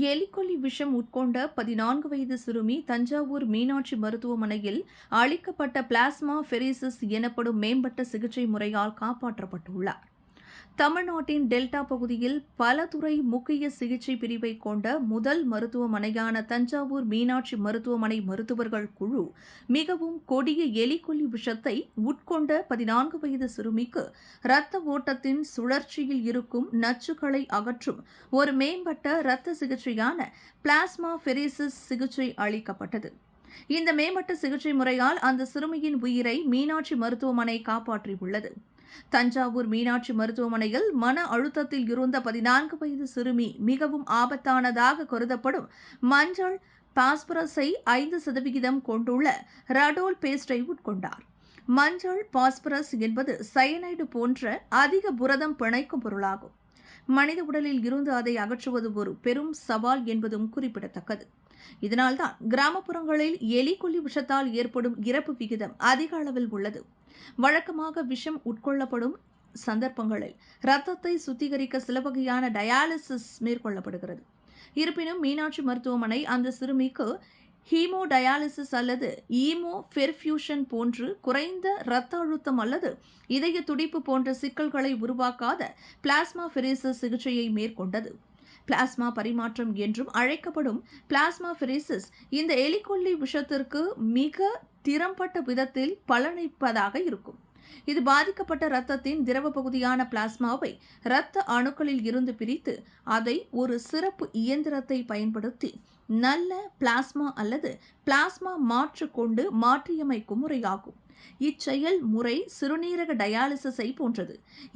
எலிக்கொல்லி விஷம் உட்கொண்ட பதினான்கு வயது சிறுமி தஞ்சாவூர் மீனாட்சி மருத்துவமனையில் அளிக்கப்பட்ட பிளாஸ்மா ஃபெரிசிஸ் எனப்படும் மேம்பட்ட சிகிச்சை முறையால் காப்பாற்றப்பட்டுள்ளார். தமிழ்நாட்டின் டெல்டா பகுதியில் பல துறை முக்கிய சிகிச்சை பிரிவை கொண்ட முதல் மருத்துவமனையான தஞ்சாவூர் மீனாட்சி மருத்துவமனை மருத்துவர்கள் குழு மிகவும் கொடிய எலிக்கொல்லி விஷத்தை உட்கொண்ட பதினான்கு வயது சிறுமிக்கு இரத்த ஓட்டத்தின் சுழற்சியில் இருக்கும் நச்சுக்களை அகற்றும் ஒரு மேம்பட்ட இரத்த சிகிச்சையான பிளாஸ்மா ஃபெரிசிஸ் சிகிச்சை அளிக்கப்பட்டது. இந்த மேம்பட்ட சிகிச்சை முறையால் அந்த சிறுமியின் உயிரை மீனாட்சி மருத்துவமனை காப்பாற்றியுள்ளது. தஞ்சாவூர் மீனாட்சி மருத்துவமனையில் மன அழுத்தத்தில் இருந்த பதினான்கு வயது சிறுமி மிகவும் ஆபத்தானதாக கருதப்படும் மஞ்சள் பாஸ்பரஸை ஐந்து சதவிகிதம் கொண்டுள்ள ரடோல் பேஸ்டை உட்கொண்டார். மஞ்சள் பாஸ்பரஸ் என்பது சயனைடு போன்ற அதிக புரதம் பிணைக்கும் பொருளாகும். மனித உடலில் இருந்து அதை அகற்றுவது ஒரு பெரும் சவால் என்பதும் குறிப்பிடத்தக்கது. இதனால்தான் கிராமப்புறங்களில் எலிக்கொல்லி விஷத்தால் ஏற்படும் இறப்பு விகிதம் அதிக அளவில் உள்ளது. வழக்கமாக விஷம் உட்கொள்ளப்படும் சந்தர்ப்பங்களில் இரத்தத்தை சுத்திகரிக்க சில வகையான டயாலிசிஸ் மேற்கொள்ளப்படுகிறது. இருப்பினும் மீனாட்சி மருத்துவமனை அந்த சிறுமிக்கு ஹீமோ டயாலிசிஸ் அல்லது ஈமோ பெர்ஃபியூஷன் போன்று குறைந்த இரத்த அழுத்தம் அல்லது இதய துடிப்பு போன்ற சிக்கல்களை உருவாக்காத பிளாஸ்மா ஃபெரிசிஸ் சிகிச்சையை மேற்கொண்டது. பிளாஸ்மா பரிமாற்றம் என்றும் அழைக்கப்படும் பிளாஸ்மா ஃபெரிசிஸ் இந்த எலிக்கொல்லி விஷத்திற்கு மிக திறம்பட்ட விதத்தில் பலனளிப்பதாக இருக்கும். இது பாதிக்கப்பட்ட இரத்தத்தின் திரவ பகுதியான பிளாஸ்மாவை இரத்த அணுக்களில் இருந்து பிரித்து அதை ஒரு சிறப்பு இயந்திரத்தை பயன்படுத்தி நல்ல பிளாஸ்மா அல்லது பிளாஸ்மா மாற்று கொண்டு மாற்றியமைக்கும் முறையாகும். இச்செயல் முறை சிறுநீரக டயாலிசிஸை போன்றது.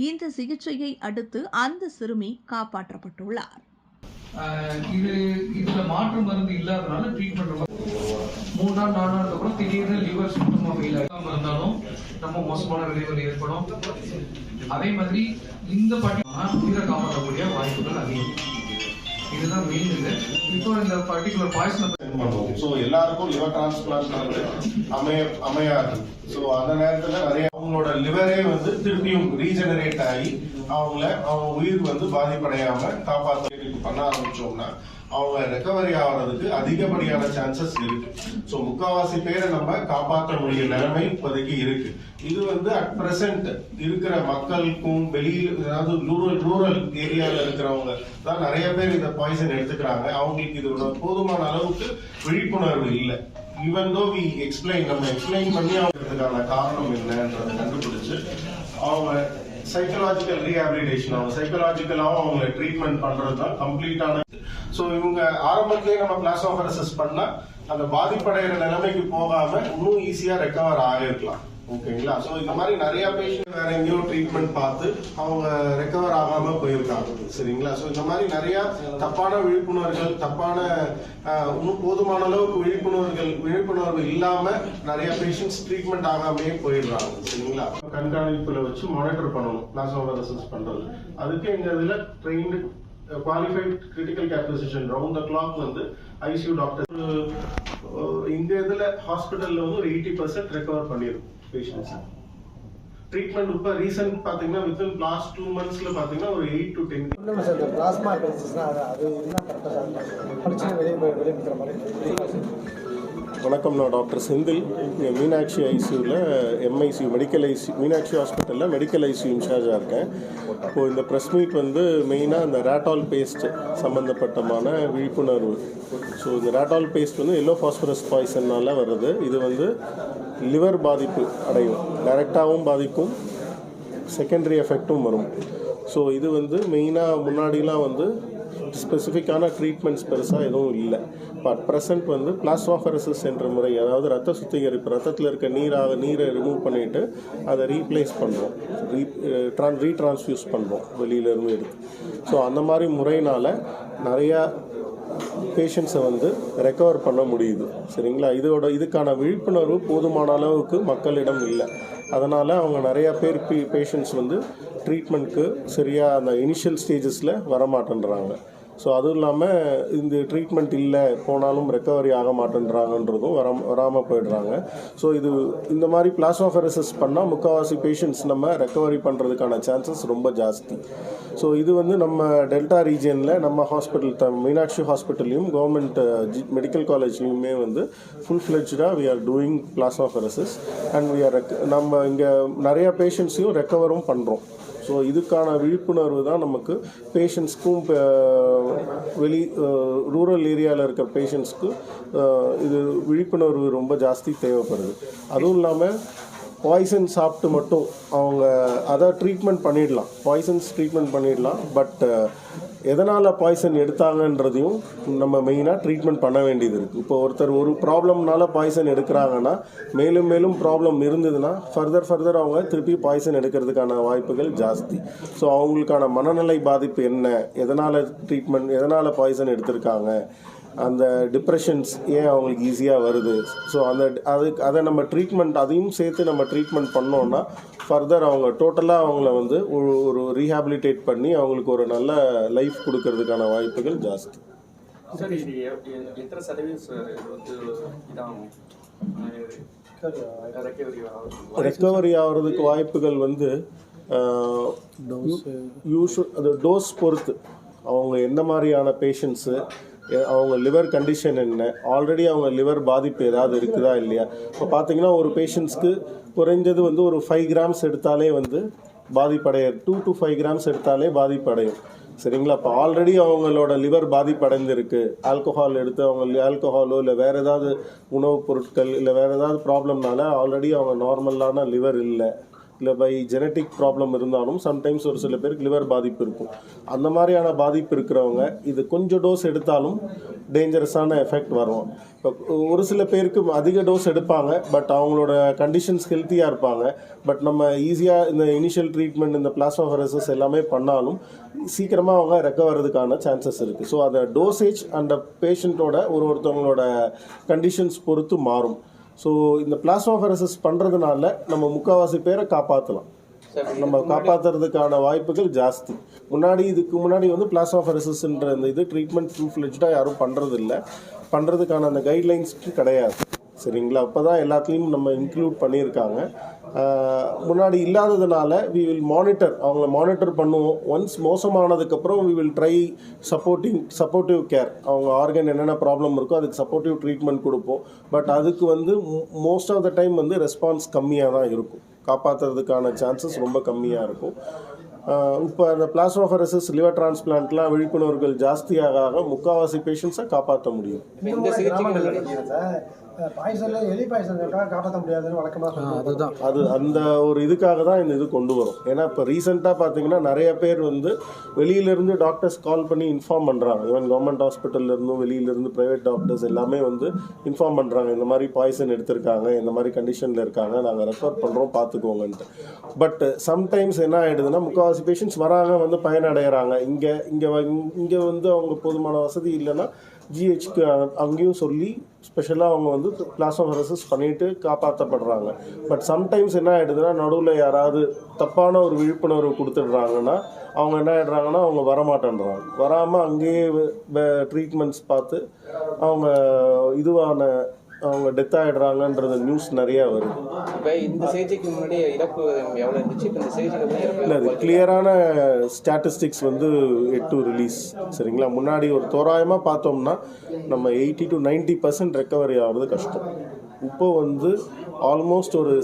இந்த சிகிச்சையை அடுத்து அந்த சிறுமி காப்பாற்றப்பட்டுள்ளார். இது இதுல மாற்று மருந்து இல்லாதனால ட்ரீட்மெண்ட் மூணு நாள் நாலு நாள் அப்புறம் திடீர்னு லிவர் சுத்தமாக ஃபெயில் இருந்தாலும் நம்ம மோசமான விளைவுகள் ஏற்படும். அதே மாதிரி இந்த பட்டி உயிரை காப்பாற்றக்கூடிய வாய்ப்புகள் அதிகம். இதுதான் மெயின் இது. இப்போ இந்த பர்டிகுலர் பாய்ஸ் பண்ணுவோம் ஸோ எல்லாருக்கும் லிவர் டிரான்ஸ்பிளான்ட் அமைய அமையாது. ஸோ அந்த நேரத்தில் நிறைய அவங்களோட லிவரே வந்து திருப்பியும் ரீஜெனரேட் ஆகி அவங்கள அவங்க உயிர் வந்து பாதிப்படையாம காப்பாற்ற பண்ண ஆரம்பிச்சோம்னா அவங்க ரெக்கவரி ஆகிறதுக்கு அதிகப்படியான சான்சஸ் இருக்கு. ஸோ முக்காவாசி பேரை நம்ம காப்பாற்ற முடிய நிலைமை இப்போதைக்கு இருக்கு. இது வந்து அட் பிரசன்ட் இருக்கிற மக்களுக்கும் வெளியில் அதாவது ரூரல் ரூரல் ஏரியாவில் இருக்கிறவங்க தான் நிறைய பேர் இந்த பாய்சன் எடுத்துக்கிறாங்க. அவங்களுக்கு இதோட போதுமான அளவுக்கு விழிப்புணர்வு இல்லை. ஈவன் தோ வி எக்ஸ்பிளைன் நம்ம எக்ஸ்பிளைன் பண்ணி அவங்களுக்கான காரணம் என்னன்றதை கண்டுபிடிச்சு அவங்க சைக்கலாஜிக்கல் ரீஹாபிலிட்டேஷன் அவங்க சைக்கலாஜிக்கலாகவும் அவங்களை ட்ரீட்மெண்ட் பண்றது தான் கம்ப்ளீட்டான ஸோ இவங்க ஆரம்பத்திலேயே நம்ம பிளாஸ்மா ஃபெரசிஸ் பண்ணால் அந்த பாதிப்படைகிற நிலைமைக்கு போகாம இன்னும் ஈஸியாக ரெக்கவர் ஆகிருக்கலாம் ஓகேங்களா? ஸோ இந்த மாதிரி நிறைய பேஷண்ட் வேற எங்கேயோ ட்ரீட்மெண்ட் பார்த்து அவங்க ரெக்கவர் ஆகாம போயிருக்காங்க. சரிங்களா? ஸோ இந்த மாதிரி நிறைய தப்பான விழிப்புணர்வுகள் தப்பான இன்னும் போதுமான அளவுக்கு விழிப்புணர்வுகள் விழிப்புணர்வு இல்லாம நிறைய பேஷண்ட்ஸ் ட்ரீட்மெண்ட் ஆகாமே போயிடுறாங்க. சரிங்களா? கண்காணிப்புல வச்சு மானிட்டர் பண்ணணும். பிளாஸ்மா ஃபெரசிஸ் பண்றது. அதுக்கு எங்க இதுல trained qualified critical care physician round the clock வந்து ஐசியூ டாக்டர் இந்த இதுல ஹாஸ்பிட்டல்ல வந்து ஒரு எயிட்டி பர்சன்ட் ரெக்கவர் பண்ணிடும் பேஷண்ட்ஸ் ட்ரீட்மெண்ட் இப்போ ரீசெண்ட் பார்த்தீங்கன்னா வித்தின் லாஸ்ட் டூ மந்த்ஸில் பார்த்தீங்கன்னா ஒரு எயிட் டு டென் இன்னும் சார் இந்த பிளாஸ்மா கிடச்சிச்சுன்னா அது என்ன கரெக்டாக சார். படிச்சு வெளியே வெளியே மாதிரி. வணக்கம் நான் டாக்டர் செந்தில். இங்கே மீனாட்சி ஐசியூவில் எம்ஐசியூ மெடிக்கல் ஐசியூ மீனாட்சி ஹாஸ்பிட்டலில் மெடிக்கல் ஐசியூ இன்சார்ஜாக இருக்கேன். இப்போது இந்த ப்ரெஸ் மீட் வந்து மெயினாக இந்த ரேட்டால் பேஸ்ட் சம்மந்தப்பட்டமான விழிப்புணர்வு. ஸோ இந்த ரேட்டால் பேஸ்ட் வந்து எல்லோ ஃபாஸ்பரஸ் பாய்சன்னால் வருது. இது வந்து லிவர் பாதிப்பு அடையும். டைரெக்டாகவும் பாதிக்கும் செகண்டரி எஃபெக்ட்டும் வரும். ஸோ இது வந்து மெயினாக முன்னாடிலாம் வந்து ஸ்பெசிஃபிக்கான ட்ரீட்மெண்ட்ஸ் பெருசாக எதுவும் இல்லை. பட் ப்ரெசன்ட் வந்து பிளாஸ்மாஃபரசிஸ் என்ற முறை அதாவது ரத்த சுத்திகரிப்பு ரத்தத்தில் இருக்க நீராக நீரை ரிமூவ் பண்ணிவிட்டு அதை ரீப்ளேஸ் பண்ணுறோம் ரீ ட்ரான் ரீட்ரான்ஸ்ஃபியூஸ் பண்ணுறோம் வெளியிலேருந்து எடுத்து. ஸோ அந்த மாதிரி முறையினால் நிறையா பேஷண்ட்ஸை வந்து ரெக்கவர் பண்ண முடியுது. சரிங்களா? இதோட இதுக்கான விழிப்புணர்வு போதுமான அளவுக்கு மக்களிடம் இல்லை. அதனால் அவங்க நிறையா பேர் பே பேஷண்ட்ஸ் வந்து ட்ரீட்மெண்ட்க்கு சரியாக அந்த இனிஷியல் ஸ்டேஜஸில் வரமாட்டேன்றாங்க. ஸோ அதுவும் இல்லாமல் இந்த ட்ரீட்மெண்ட் இல்லை போனாலும் ரெக்கவரி ஆக மாட்டேன்றாங்கன்றதும் வர வராமல் போயிடுறாங்க. ஸோ இது இந்த மாதிரி பிளாஸ்மாஃபெரசிஸ் பண்ணால் முக்கால்வாசி பேஷண்ட்ஸ் நம்ம ரெக்கவரி பண்ணுறதுக்கான சான்சஸ் ரொம்ப ஜாஸ்தி. ஸோ இது வந்து நம்ம டெல்டா ரீஜியனில் நம்ம ஹாஸ்பிட்டல் த மீனாட்சி ஹாஸ்பிட்டல்லையும் கவர்மெண்ட் மெடிக்கல் காலேஜ்லையுமே வந்து full ஃப்ளெஜ்டாக we are doing plasmapheresis and we are ரெக் நம்ம இங்கே நிறையா பேஷண்ட்ஸையும் ரெக்கவரும் பண்ணுறோம் ஸோ இதுக்கான விழிப்புணர்வு தான் நமக்கு பேஷண்ட்ஸ்க்கும் வெளி ரூரல் ஏரியாவில் இருக்கிற பேஷண்ட்ஸ்க்கு இது விழிப்புணர்வு ரொம்ப ஜாஸ்தி தேவைப்படுது. அதுவும் இல்லாமல் பாய்சன் சாப்பிட்டு மட்டும் அவங்க அதை ட்ரீட்மெண்ட் பண்ணிடலாம். பாய்சன்ஸ் ட்ரீட்மெண்ட் பண்ணிடலாம். பட் எதனால் பாய்சன் எடுத்தாங்கன்றதையும் நம்ம மெயினாக ட்ரீட்மெண்ட் பண்ண வேண்டியது இருக்குது இப்போ ஒருத்தர் ஒரு ப்ராப்ளம்னால பாய்சன் எடுக்கிறாங்கன்னா மேலும் மேலும் ப்ராப்ளம் இருந்ததுன்னா ஃபர்தர் ஃபர்தர் அவங்க திருப்பி பாய்சன் எடுக்கிறதுக்கான வாய்ப்புகள் ஜாஸ்தி. ஸோ அவங்களுக்கான மனநிலை பாதிப்பு என்ன? எதனால் ட்ரீட்மெண்ட் எதனால் பாய்சன் எடுத்திருக்காங்க? அந்த டிப்ரெஷன்ஸ் ஏன் அவங்களுக்கு ஈஸியாக வருது? ஸோ அந்த அதுக்கு அதை நம்ம ட்ரீட்மெண்ட் அதையும் சேர்த்து நம்ம ட்ரீட்மெண்ட் பண்ணோன்னா ஃபர்தர் அவங்க டோட்டலாக அவங்கள வந்து ஒரு ஒரு ரீஹாபிலிட்டேட் பண்ணி அவங்களுக்கு ஒரு நல்ல லைஃப் கொடுக்கறதுக்கான வாய்ப்புகள் ஜாஸ்தி. சார் இது எத்தனை சதவீதம் சார் இது வந்து இதாகும்? ரெக்கவரி ஆகிறதுக்கு வாய்ப்புகள் வந்து யூஷு அது டோஸ் பொறுத்து. அவங்க எந்த மாதிரியான பேஷண்ட்ஸு அவங்க லிவர் கண்டிஷன் என்ன? ஆல்ரெடி அவங்க லிவர் பாதிப்பு ஏதாவது இருக்குதா இல்லையா? இப்போ பார்த்தீங்கன்னா ஒரு பேஷண்ட்ஸ்க்கு குறைஞ்சது வந்து ஒரு ஃபைவ் கிராம்ஸ் எடுத்தாலே வந்து பாதிப்படைய டூ டு ஃபைவ் கிராம்ஸ் எடுத்தாலே பாதிப்படையும். சரிங்களா? இப்போ ஆல்ரெடி அவங்களோட லிவர் பாதிப்படைந்திருக்கு. ஆல்கோஹால் எடுத்து அவங்க ஆல்கோஹாலோ இல்லை வேறு ஏதாவது உணவுப் பொருட்கள் இல்லை வேறு ஏதாவது ப்ராப்ளம்னால ஆல்ரெடி அவங்க நார்மலான லிவர் இல்லை. இல்லை பை ஜெனட்டிக் ப்ராப்ளம் இருந்தாலும் சம்டைம்ஸ் ஒரு சில பேருக்கு லிவர் பாதிப்பு இருக்கும். அந்த மாதிரியான பாதிப்பு இருக்கிறவங்க இது கொஞ்சம் டோஸ் எடுத்தாலும் டேஞ்சரஸான எஃபெக்ட் வரும். இப்போ ஒரு சில பேருக்கு அதிக டோஸ் எடுப்பாங்க பட் அவங்களோட கண்டிஷன்ஸ் ஹெல்த்தியாக இருப்பாங்க. பட் நம்ம ஈஸியாக இந்த இனிஷியல் ட்ரீட்மெண்ட் இந்த பிளாஸ்மாஃபரசஸ் எல்லாமே பண்ணாலும் சீக்கிரமாக அவங்க ரெக்கவரதுக்கான சான்சஸ் இருக்குது ஸோ அந்த டோசேஜ் அந்த பேஷண்ட்டோட ஒரு ஒருத்தவங்களோட கண்டிஷன்ஸ் பொறுத்து மாறும். ஸோ இந்த பிளாஸ்மாஃபரசஸ் பண்ணுறதுனால நம்ம முக்கால்வாசி பேரை காப்பாற்றலாம் நம்ம காப்பாற்றுறதுக்கான வாய்ப்புகள் ஜாஸ்தி. முன்னாடி இதுக்கு முன்னாடி வந்து பிளாஸ்மாஃபரசஸ்ன்ற இந்த இது ட்ரீட்மெண்ட் ஃபுல் ஃப்ளெஜ்டாக யாரும் பண்ணுறது இல்லை பண்ணுறதுக்கான அந்த கைட்லைன்ஸ்க்கு கிடையாது. சரிங்களா? அப்போ தான் எல்லாத்துலேயும் நம்ம இன்க்ளூட் பண்ணியிருக்காங்க. முன்னாடி இல்லாததுனால வி வில் மானிட்டர் அவங்கள மானிட்டர் பண்ணுவோம். Once மோசமானதுக்கப்புறம் we will try supporting supportive care அவங்க ஆர்கன் என்னென்ன ப்ராப்ளம் இருக்கோ அதுக்கு சப்போர்ட்டிவ் ட்ரீட்மெண்ட் கொடுப்போம். பட் அதுக்கு வந்து மோஸ்ட் ஆஃப் த டைம் வந்து ரெஸ்பான்ஸ் கம்மியாக தான் இருக்கும். காப்பாற்றுறதுக்கான சான்சஸ் ரொம்ப கம்மியாக இருக்கும். இப்போ அந்த பிளாஸ்மாஃபரசஸ் லிவர் டிரான்ஸ்பிளான்ட்லாம் விழிப்புணர்வுகள் ஜாஸ்தியாக முக்கால்வாசி பேஷண்ட்ஸை காப்பாற்ற முடியும். இந்த சிகிச்சைகள் பாய்சன்ல எலி பாய்சன் காப்பாற்ற முடியாதுன்னு வழக்கமாக அதுதான். அது அந்த ஒரு இதுக்காக தான் இந்த இது கொண்டு வரும். ஏன்னா இப்போ ரீசெண்டாக பார்த்தீங்கன்னா நிறைய பேர் வந்து வெளியிலேருந்து டாக்டர்ஸ் கால் பண்ணி இன்ஃபார்ம் பண்ணுறாங்க ஈவன் கவர்மெண்ட் ஹாஸ்பிட்டல்லேருந்தும் வெளியிலேருந்து ப்ரைவேட் டாக்டர்ஸ் எல்லாமே வந்து இன்ஃபார்ம் பண்ணுறாங்க இந்த மாதிரி பாய்சன் எடுத்திருக்காங்க இந்த மாதிரி கண்டிஷனில் இருக்காங்க நாங்கள் ரெஃபர் பண்ணுறோம் பார்த்துக்கோங்கன்ட்டு பட் சம்டைம்ஸ் என்ன ஆகிடுதுன்னா முக்கால்வாசி பேஷண்ட்ஸ் வராங்க வந்து பயனடைகிறாங்க இங்கே இங்கே இங்கே வந்து அவங்க போதுமான வசதி இல்லைன்னா ஜிஹெச்க்கு அங்கேயும் சொல்லி ஸ்பெஷலாக அவங்க வந்து பிளாஸ்மாஃபரசஸ் பண்ணிட்டு காப்பாற்றப்படுறாங்க பட் சம்டைம்ஸ் என்ன ஆகிடுதுன்னா நடுவில் யாராவது தப்பான ஒரு விழிப்புணர்வு கொடுத்துடுறாங்கன்னா அவங்க என்ன ஆகிடுறாங்கன்னா அவங்க வரமாட்டேன்றாங்க. வராமல் அங்கேயே ட்ரீட்மெண்ட்ஸ் பார்த்து அவங்க இதுவான அவங்க டெத் ஆகிடுறாங்கன்றது நியூஸ் நிறையா வருது இப்போ இந்த சிகிச்சைக்கு முன்னாடி இறப்பு எவ்வளோ இருந்துச்சு இப்போ இந்த சிகிச்சைக்கு இல்லை அது கிளியரான ஸ்டாட்டிஸ்டிக்ஸ் வந்து எட்டு ரிலீஸ் சரிங்களா முன்னாடி ஒரு தோராயமாக பார்த்தோம்னா நம்ம eighty to ninety percent recovery ஆகிறது கஷ்டம் இப்போ வந்து ஆல்மோஸ்ட் ஒரு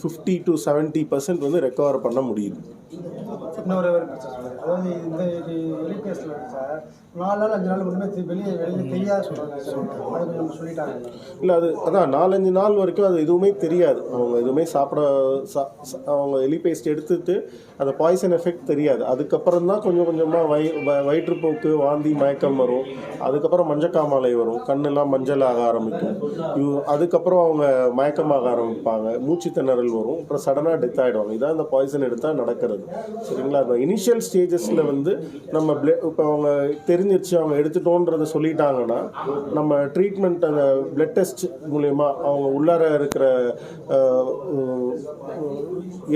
ஃபிஃப்டி டு செவன்ட்டி பர்சன்ட் வந்து ரெக்கவர் பண்ண முடியுது இன்னொரு அதாவது இந்த எலி சார் நாலு நாள் அஞ்சு நாள் ஒன்றுமே தெ- வெளியே வெளியே தெரியாது சொல்றாங்க அது நம்ம சொல்லிட்டாங்க. இல்லை அது அதான் நாலஞ்சு நாள் வரைக்கும் அது எதுவுமே தெரியாது. அவங்க எதுவுமே சாப்பிட அவங்க எலி பேஸ்ட் எடுத்துட்டு அந்த பாய்சன் எஃபெக்ட் தெரியாது. அதுக்கப்புறம் தான் கொஞ்சம் கொஞ்சமாக வய வயிற்றுப்போக்கு வாந்தி மயக்கம் வரும். அதுக்கப்புறம் மஞ்சக்காமாலை வரும். கண்ணெல்லாம் மஞ்சள் ஆக ஆரம்பிக்கும். அதுக்கப்புறம் அவங்க மயக்கமாக ஆரம்பிப்பாங்க. மூச்சு திணறல் வரும். அப்புறம் சடனாக டெத் ஆகிடுவாங்க இதான் இந்த பாய்சன் எடுத்தால் நடக்கிறது. சரிங்களா? அந்த இனிஷியல் ஸ்டேஜஸில் வந்து நம்ம இப்போ அவங்க தெரி தெரிஞ்சிருச்சு அவங்க எடுத்துட்டோன்றதை சொல்லிட்டாங்கன்னா நம்ம ட்ரீட்மெண்ட் அந்த பிளட் டெஸ்ட் மூலயமா அவங்க உள்ளார இருக்கிற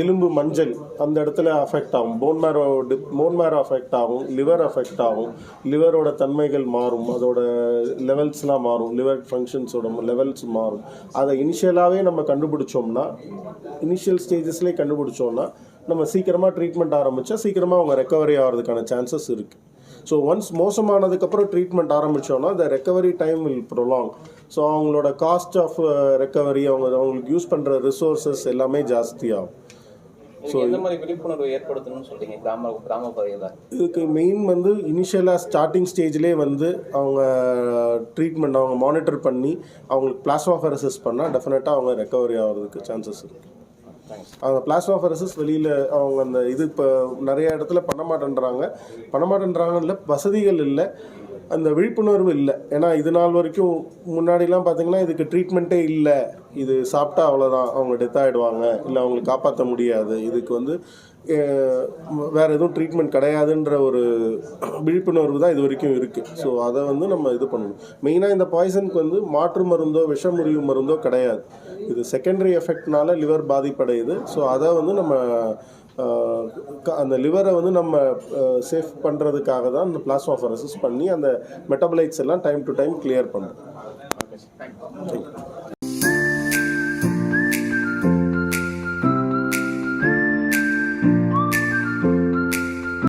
எலும்பு மஞ்சள் அந்த இடத்துல அஃபெக்ட் ஆகும். Bone marrow bone marrow affect ஆகும் லிவர் அஃபெக்ட் ஆகும் லிவரோட தன்மைகள் மாறும் அதோட லெவல்ஸ்லாம் மாறும் லிவர் ஃபங்க்ஷன்ஸோட லெவல்ஸ் மாறும். அதை இனிஷியலாகவே நம்ம கண்டுபிடிச்சோம்னா இனிஷியல் ஸ்டேஜஸ்லேயே கண்டுபிடிச்சோம்னா நம்ம சீக்கிரமாக ட்ரீட்மெண்ட் ஆரம்பித்தா சீக்கிரமாக அவங்க ரெக்கவரி ஆகிறதுக்கான சான்சஸ் இருக்குது ஸோ ஒன்ஸ் மோசமானதுக்கப்புறம் treatment ஆரம்பித்தோன்னா the recovery time will prolong so அவங்களோட காஸ்ட் ஆஃப் ரெக்கவரி அவங்க அவங்களுக்கு யூஸ் பண்ணுற ரிசோர்ஸஸ் எல்லாமே ஜாஸ்தியாகும். நீங்க எந்த மாதிரி விழிப்புணர்வு ஏற்படுத்தணும்னு சொல்றீங்க? கிராம கிராம பகுதியில்? இதுக்கு மெயின் வந்து இனிஷியலாக ஸ்டார்டிங் ஸ்டேஜ்லேயே வந்து அவங்க ட்ரீட்மெண்ட் அவங்க மானிட்டர் பண்ணி அவங்களுக்கு பிளாஸ்மா ஃபெரசிஸ் பண்ணால் டெஃபினட்டாக அவங்க ரெக்கவரி ஆகிறதுக்கு சான்சஸ் இருக்குது அவங்க பிளாஸ்மா ஃபெரசிஸ் வெளியில் அவங்க அந்த இது இப்போ நிறைய இடத்துல பண்ண மாட்டேன்றாங்க. பண்ண மாட்டேன்றாங்கல்ல வசதிகள் இல்லை அந்த விழிப்புணர்வு இல்லை. ஏன்னா இது நாள் வரைக்கும் முன்னாடிலாம் பார்த்தீங்கன்னா இதுக்கு ட்ரீட்மெண்ட்டே இல்லை. இது சாப்பிட்டா அவ்வளோதான் அவங்க டெத் ஆகிடுவாங்க இல்லை அவங்களுக்கு காப்பாற்ற முடியாது. இதுக்கு வந்து வேறு எதுவும் ட்ரீட்மெண்ட் கிடையாதுன்ற ஒரு விழிப்புணர்வு தான் இது வரைக்கும் இருக்குது ஸோ அதை வந்து நம்ம இது பண்ணணும். மெயினாக இந்த பாய்சனுக்கு வந்து மாற்று மருந்தோ விஷமுறிவு மருந்தோ கிடையாது. இது செகண்டரி எஃபெக்ட்னால லிவர் பாதிப்படையுது. ஸோ அதை வந்து நம்ம அந்த லிவரை வந்து நம்ம சேஃப் பண்ணுறதுக்காக தான் இந்த பிளாஸ்மா ஃபரசிஸ் பண்ணி அந்த மெட்டபலைட்ஸ் எல்லாம் டைம் டு டைம் கிளியர் பண்ணுறோம்